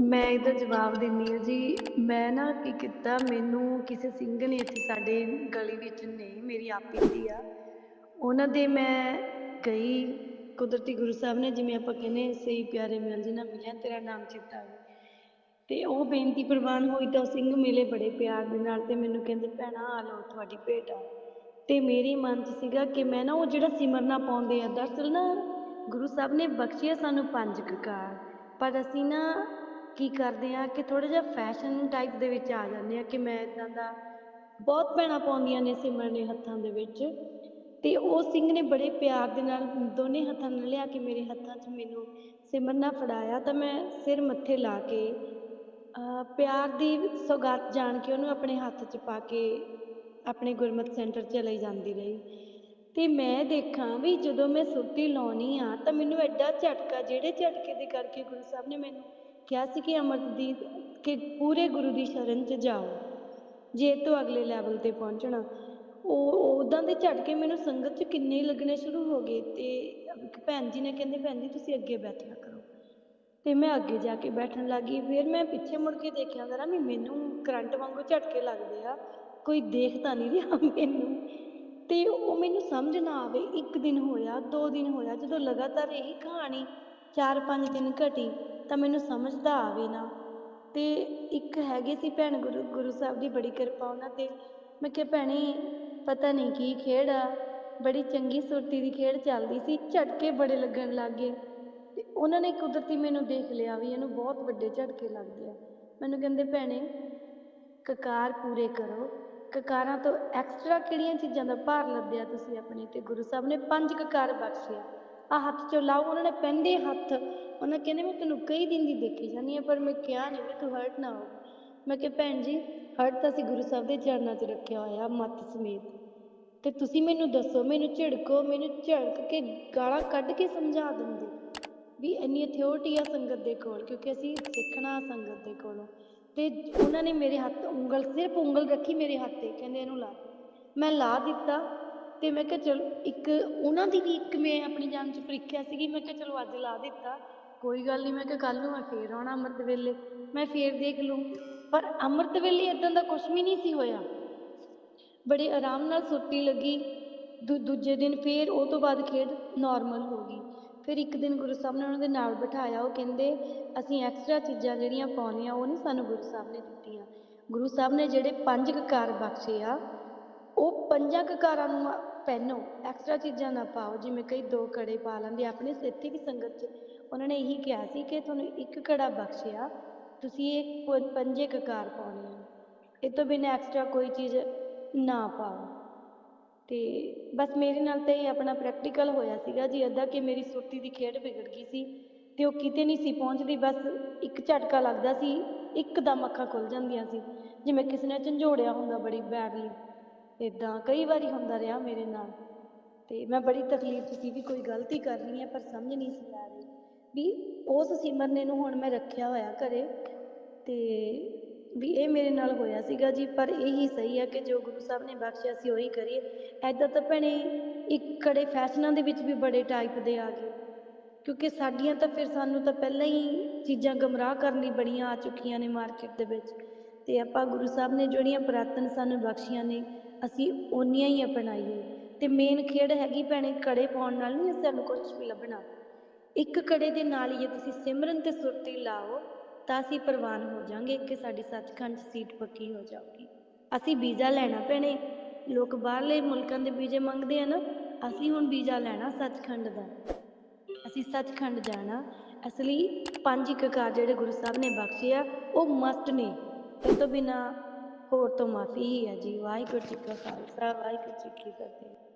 ਮੈਂ ਇਹਦਾ ਜਵਾਬ ਦਿੰਦੀ ਹਾਂ ਜੀ। ਮੈਂ ਨਾ ਕੀ ਕੀਤਾ, ਮੈਨੂੰ ਕਿਸੇ ਸਿੰਘ ਨੇ ਇੱਥੇ ਸਾਡੇ ਗਲੀ ਵਿੱਚ ਨੇ ਮੇਰੀ ਆਪੀ ਦੀ ਆ। ਉਹਨਾਂ ਦੇ ਮੈਂ ਗਈ ਕੁਦਰਤੀ ਗੁਰੂ ਸਾਹਿਬ ਨੇ, ਜਿਵੇਂ ਆਪਾਂ ਕਹਿੰਦੇ ਸਹੀ ਪਿਆਰੇ ਮਿਲ ਜੀ ਮਿਲਿਆ, ਤੇਰਾ ਨਾਮ ਚਿੱਤਾ ਵੇ ਤੇ ਉਹ ਬੇਨਤੀ ਪ੍ਰਵਾਨ ਹੋਈ ਤਾਂ ਉਹ ਸਿੰਘ ਮਿਲੇ ਬੜੇ ਪਿਆਰ ਦੇ ਨਾਲ ਤੇ ਮੈਨੂੰ ਕਹਿੰਦੇ, ਭੈਣਾ, ਆ ਲਓ, ਤੁਹਾਡੀ ਭੇਟ ਆ। ਤੇ ਮੇਰੀ ਮਨ 'ਚ ਸੀਗਾ ਕਿ ਮੈਂ ਨਾ ਉਹ ਜਿਹੜਾ ਸਿਮਰਨਾ ਪਾਉਂਦੇ ਆ ਦਰਅਸਲ ਨਾ ਗੁਰੂ ਸਾਹਿਬ ਨੇ ਬਖਸ਼ਿਆ ਸਾਨੂੰ ਪੰਜ ਕਕਾਰ। ਪਰ ਅਸੀਂ ਨਾ ਕੀ ਕਰਦੇ ਆ ਕਿ ਥੋੜਾ ਜਿਹਾ ਫੈਸ਼ਨ ਟਾਈਪ ਦੇ ਵਿੱਚ ਆ ਜਾਂਦੇ ਆ ਕਿ ਮੈਂ ਇਦਾਂ ਦਾ ਬਹੁਤ ਭੈਣਾਂ ਪਾਉਂਦੀਆਂ ਨੇ ਸਿਮਰਨੇ ਹੱਥਾਂ ਦੇ ਵਿੱਚ। ਤੇ ਉਹ ਸਿੰਘ ਨੇ ਬੜੇ ਪਿਆਰ ਦੇ ਨਾਲ ਦੋਨੇ ਹੱਥਾਂ ਨਾਲ ਲਿਆ ਕੇ ਮੇਰੇ ਹੱਥਾਂ 'ਚ ਮੈਨੂੰ ਸਿਮਰਨਾ ਫੜਾਇਆ ਤਾਂ ਮੈਂ ਸਿਰ ਮੱਥੇ ਲਾ ਕੇ ਪਿਆਰ ਦੀ ਸੌਗਾਤ ਜਾਣ ਕੇ ਉਹਨੂੰ ਆਪਣੇ ਹੱਥ 'ਚ ਪਾ ਕੇ ਆਪਣੇ ਗੁਰਮਤਿ ਸੈਂਟਰ 'ਚ ਲਈ ਜਾਂਦੀ ਰਹੀ। ਤੇ ਮੈਂ ਦੇਖਾਂ ਵੀ ਜਦੋਂ ਮੈਂ ਸੁਰਤੀ ਲਾਉਣੀ ਆ ਤਾਂ ਮੈਨੂੰ ਐਡਾ ਝਟਕਾ, ਜਿਹੜੇ ਝਟਕੇ ਦੇ ਕਰਕੇ ਗੁਰੂ ਸਾਹਿਬ ਨੇ ਮੈਨੂੰ ਕਿਹਾ ਸੀ ਕਿ ਅਮਰਦੀਪ ਦੀ ਕਿ ਪੂਰੇ ਗੁਰੂ ਦੀ ਸ਼ਰਨ 'ਚ ਜਾਓ, ਜੇ ਤੋਂ ਅਗਲੇ ਲੈਵਲ ਤੇ ਪਹੁੰਚਣਾ। ਉਹ ਉਦਾਂ ਦੇ ਝਟਕੇ ਮੈਨੂੰ ਸੰਗਤ 'ਚ ਕਿੰਨੇ ਲੱਗਣੇ ਸ਼ੁਰੂ ਹੋ ਗਏ ਤੇ ਭੈਣ ਜੀ ਨੇ ਕਹਿੰਦੇ, ਭੈਣ ਜੀ, ਤੁਸੀਂ ਅੱਗੇ ਬੈਠਿਆ ਕਰੋ। ਤੇ ਮੈਂ ਅੱਗੇ ਜਾ ਕੇ ਬੈਠਣ ਲੱਗੀ। ਫਿਰ ਮੈਂ ਪਿੱਛੇ ਮੁੜ ਕੇ ਦੇਖਿਆ, ਜ਼ਰਾ ਵੀ ਮੈਨੂੰ ਕਰੰਟ ਵਾਂਗੂ ਝਟਕੇ ਲੱਗਦੇ ਆ, ਕੋਈ ਦੇਖ ਤਾਂ ਨਹੀਂ ਰਿਹਾ ਮੈਨੂੰ। ਤੇ ਉਹ ਮੈਨੂੰ ਸਮਝ ਨਾ ਆਵੇ, ਇੱਕ ਦਿਨ ਹੋਇਆ, ਦੋ ਦਿਨ ਹੋਇਆ, ਜਦੋਂ ਲਗਾਤਾਰ ਇਹੀ ਕਹਾਣੀ ਚਾਰ ਪੰਜ ਦਿਨ ਘਟੀ ਤਾਂ ਮੈਨੂੰ ਸਮਝ ਤਾਂ ਆਵੇ ਨਾ। ਤੇ ਇੱਕ ਹੈਗੇ ਸੀ ਭੈਣ ਗੁਰੂ ਗੁਰੂ ਸਾਹਿਬ ਦੀ ਬੜੀ ਕਿਰਪਾ ਉਹਨਾਂ ਤੇ। ਮੈਂ ਕਿਹਾ, ਭੈਣੇ, ਪਤਾ ਨਹੀਂ ਕੀ ਖੇਡ ਆ? ਬੜੀ ਚੰਗੀ ਸੁਰਤੀ ਦੀ ਖੇਡ ਚੱਲਦੀ ਸੀ, ਝਟਕੇ ਬੜੇ ਲੱਗਣ ਲੱਗ ਗਏ। ਤੇ ਉਹਨਾਂ ਨੇ ਕੁਦਰਤੀ ਮੈਨੂੰ ਦੇਖ ਲਿਆ ਵੀ ਇਹਨੂੰ ਬਹੁਤ ਵੱਡੇ ਝਟਕੇ ਲੱਗਦੇ ਆ ਮੈਨੂੰ ਕਹਿੰਦੇ, ਭੈਣੇ, ਕਕਾਰ ਪੂਰੇ ਕਰੋ। ਕਕਾਰਾਂ ਤੋਂ ਐਕਸਟਰਾ ਕਿਹੜੀਆਂ ਚੀਜ਼ਾਂ ਦਾ ਭਾਰ ਲੱਦਿਆ ਤੁਸੀਂ ਆਪਣੇ ਤੇ? ਗੁਰੂ ਸਾਹਿਬ ਨੇ ਪੰਜ ਕਕਾਰ ਬਖਸ਼ਿਆ ਆ ਹੱਥ ਚੋਂ ਲਾਓ, ਉਹਨਾਂ ਨੇ ਪੈਂਦੇ ਹੱਥ। ਉਹਨਾਂ ਕਹਿੰਦੇ, ਮੈਂ ਤੈਨੂੰ ਕਈ ਦਿਨ ਦੀ ਦੇਖੀ ਜਾਂਦੀ ਆ ਪਰ ਮੈਂ ਕਿਹਾ ਨਹੀਂ ਵੀ ਤੂੰ ਹਰਟ ਨਾ ਹੋ। ਮੈਂ ਕਿਹਾ, ਭੈਣ ਜੀ, ਹਰਟ ਤਾਂ ਅਸੀਂ ਗੁਰੂ ਸਾਹਿਬ ਦੇ ਚਰਨਾਂ 'ਚ ਰੱਖਿਆ ਹੋਇਆ, ਮੱਤ ਸਮੇਤ। ਤੇ ਤੁਸੀਂ ਮੈਨੂੰ ਦੱਸੋ, ਮੈਨੂੰ ਝਿੜਕੋ, ਮੈਨੂੰ ਝੜਕ ਕੇ ਗਾਲਾਂ ਕੱਢ ਕੇ ਸਮਝਾ ਦਿੰਦੇ ਵੀ ਇੰਨੀ ਅਥਿਓਰਟੀ ਆ ਸੰਗਤ ਦੇ ਕੋਲ, ਕਿਉਂਕਿ ਅਸੀਂ ਸਿੱਖਣਾ ਸੰਗਤ ਦੇ ਕੋਲੋਂ। ਤੇ ਉਹਨਾਂ ਨੇ ਮੇਰੇ ਹੱਥ, ਉਂਗਲ, ਸਿਰਫ ਉਂਗਲ ਰੱਖੀ ਮੇਰੇ ਹੱਥ ਤੇ, ਕਹਿੰਦੇ ਇਹਨੂੰ ਲਾ। ਮੈਂ ਲਾ ਦਿੱਤਾ ਤੇ ਮੈਂ ਕਿਹਾ ਚਲੋ ਇੱਕ ਉਹਨਾਂ ਦੀ ਵੀ ਇੱਕ ਮੈਂ ਆਪਣੀ ਜਾਨ 'ਚ ਪ੍ਰੀਖਿਆ ਸੀਗੀ, ਮੈਂ ਕਿਹਾ ਚਲੋ ਅੱਜ ਲਾ ਦਿੱਤਾ। ਕੋਈ ਗੱਲ ਨਹੀਂ ਮੈਂ ਕਿਹਾ ਕੱਲ ਨੂੰ ਮੈਂ ਫੇਰ ਆਉਣਾ ਅੰਮ੍ਰਿਤ ਵੇਲੇ, ਮੈਂ ਫੇਰ ਦੇਖ ਲੂੰ ਪਰ ਅੰਮ੍ਰਿਤ ਵੇਲੇ ਇਦਾਂ ਦਾ ਕੁਝ ਵੀ ਨਹੀਂ ਸੀ ਹੋਇਆ। ਬੜੇ ਆਰਾਮ ਨਾਲ ਸੁੱਤੀ ਲੱਗੀ। ਦੂ, ਦੂਜੇ ਦਿਨ ਫੇਰ ਉਹ ਤੋਂ ਬਾਅਦ ਖੇਡ ਨਾਰਮਲ ਹੋ ਗਈ। ਫਿਰ ਇੱਕ ਦਿਨ ਗੁਰੂ ਸਾਹਿਬ ਨੇ ਉਹਨਾਂ ਦੇ ਨਾਲ ਬਿਠਾਇਆ। ਉਹ ਕਹਿੰਦੇ, ਅਸੀਂ ਐਕਸਟਰਾ ਚੀਜ਼ਾਂ ਜਿਹੜੀਆਂ ਪਾਉਣੀਆਂ, ਉਹ ਨਹੀਂ ਸਾਨੂੰ ਗੁਰੂ ਸਾਹਿਬ ਨੇ ਦਿੱਤੀਆਂ। ਗੁਰੂ ਸਾਹਿਬ ਨੇ ਜਿਹੜੇ ਪੰਜ ਕਕਾਰ ਬਖਸ਼ੇ ਆ, ਉਹ ਪੰਜਾਂ ਕਕਾਰਾਂ ਨੂੰ ਪਹਿਨੋ ਐਕਸਟਰਾ ਚੀਜ਼ਾਂ ਨਾ ਪਾਓ, ਜਿਵੇਂ ਕਈ ਦੋ ਕੜੇ ਪਾ ਲੈਂਦੇ ਆਪਣੇ ਇੱਥੇ ਵੀ ਸੰਗਤ 'ਚ। ਉਹਨਾਂ ਨੇ ਇਹੀ ਕਿਹਾ ਸੀ ਕਿ ਤੁਹਾਨੂੰ ਇੱਕ ਕੜਾ ਬਖਸ਼ਿਆ, ਤੁਸੀਂ ਇਹ ਪ- ਪੰਜੇ ਕਕਾਰ ਪਾਉਣੇ ਆ। ਇਹ ਤੋਂ ਬਿਨਾਂ ਐਕਸਟਰਾ ਕੋਈ ਚੀਜ਼ ਨਾ ਪਾਓ। ਤੇ ਬਸ ਮੇਰੇ ਨਾਲ ਤਾਂ ਇਹ ਆਪਣਾ ਪ੍ਰੈਕਟੀਕਲ ਹੋਇਆ ਸੀਗਾ ਜੀ, ਅੱਧਾ ਕਿ ਮੇਰੀ ਸੁਰਤੀ ਦੀ ਖੇਡ ਵਿਗੜ ਗਈ ਸੀ ਤੇ ਉਹ ਕਿਤੇ ਨਹੀਂ ਸੀ ਪਹੁੰਚਦੀ, ਬਸ ਇੱਕ ਝਟਕਾ ਲੱਗਦਾ ਸੀ, ਇੱਕਦਮ ਅੱਖਾਂ ਖੁੱਲ ਜਾਂਦੀਆਂ ਸੀ। ਜਿਵੇਂ ਕਿਸੇ ਨੇ ਝੰਜੋੜਿਆ ਹੁੰਦਾ ਬੜੀ ਬੈਡਲੀ ਇਦਾਂ ਕਈ ਵਾਰੀ ਹੁੰਦਾ ਰਿਹਾ ਮੇਰੇ ਨਾਲ। ਤੇ ਮੈਂ ਬੜੀ ਤਕਲੀਫ 'ਚ ਸੀ ਵੀ ਕੋਈ ਗਲਤੀ ਕਰ ਰਹੀ ਹੈ, ਪਰ ਸਮਝ ਨਹੀਂ ਸੀ ਆ ਰਹੀ। ਵੀ ਉਸ ਸਿਮਰਨੇ ਨੂੰ ਹੁਣ ਮੈਂ ਰੱਖਿਆ ਹੋਇਆ ਘਰੇ ਤੇ ਵੀ ਇਹ ਮੇਰੇ ਨਾਲ ਹੋਇਆ ਸੀਗਾ ਜੀ, ਪਰ ਇਹੀ ਸਹੀ ਹੈ ਕਿ ਜੋ ਗੁਰੂ ਸਾਹਿਬ ਨੇ ਬਖਸ਼ਿਆ ਸੀ ਉਹੀ ਕਰੀਏ। ਐਦਾਂ ਤਾਂ ਭੈਣੇ ਇੱਕ ਕੜੇ ਫੈਸ਼ਨਾਂ ਦੇ ਵਿੱਚ ਵੀ ਬੜੇ ਟਾਈਪ ਦੇ ਆ ਗਏ। ਕਿਉਂਕਿ ਸਾਡੀਆਂ ਤਾਂ ਫਿਰ ਸਾਨੂੰ ਤਾਂ ਪਹਿਲਾਂ ਹੀ ਚੀਜ਼ਾਂ ਗਮਰਾਹ ਕਰਨ ਲਈ ਬੜੀਆਂ ਆ ਚੁੱਕੀਆਂ ਨੇ ਮਾਰਕੀਟ ਦੇ ਵਿੱਚ। ਤੇ ਆਪਾਂ ਗੁਰੂ ਸਾਹਿਬ ਨੇ ਜਿਹੜੀਆਂ ਪੁਰਾਤਨ ਸਾਨੂੰ ਬਖਸ਼ੀਆਂ ਨੇ ਅਸੀਂ ਓਨੀਆਂ ਹੀ ਅਪਣਾਈਏ ਤੇ ਮੇਨ ਖੇਡ ਹੈਗੀ ਭੈਣੇ ਕੜੇ ਪਾਉਣ ਨਾਲ ਨਹੀਂ ਸਾਨੂੰ ਕੁਝ ਵੀ ਲੱਭਣਾ। ਇੱਕ ਕੜੇ ਦੇ ਨਾਲ ਹੀ ਜੇ ਤੁਸੀਂ ਸਿਮਰਨ ਤੇ ਸੁਰਤੀ ਲਾਓ, ਤਾਂ ਅਸੀਂ ਪ੍ਰਵਾਨ ਹੋ ਜਾਾਂਗੇ ਕਿ ਸਾਡੀ ਸੱਚਖੰਡ 'ਚ ਸੀਟ ਪੱਕੀ ਹੋ ਜਾਊਗੀ। ਅਸੀਂ ਵੀਜ਼ਾ ਲੈਣਾ ਭੈਣੇ। ਲੋਕ ਬਾਹਰਲੇ ਮੁਲਕਾਂ ਦੇ ਵੀਜ਼ੇ ਮੰਗਦੇ ਆ ਨਾ, ਅਸੀਂ ਹੁਣ ਵੀਜ਼ਾ ਲੈਣਾ ਸੱਚਖੰਡ ਦਾ। ਅਸੀਂ ਸੱਚਖੰਡ ਜਾਣਾ। ਅਸਲੀ ਲਈ ਪੰਜ ਕਕਾਰ ਜਿਹੜੇ ਗੁਰੂ ਸਾਹਿਬ ਨੇ ਬਖਸ਼ੇ ਆ, ਉਹ ਮਸਟ ਨੇ। ਇਹ ਤੋਂ ਬਿਨਾ ਹੋਰ ਤੋਂ ਮਾਫੀ ਹੀ ਹੈ ਜੀ। ਵਾਹਿਗੁਰੂ ਜੀ ਕਾ ਖਾਲਸਾ ਵਾਹਿਗੁਰੂ ਜੀ ਕੀ ਫਤਿਹ।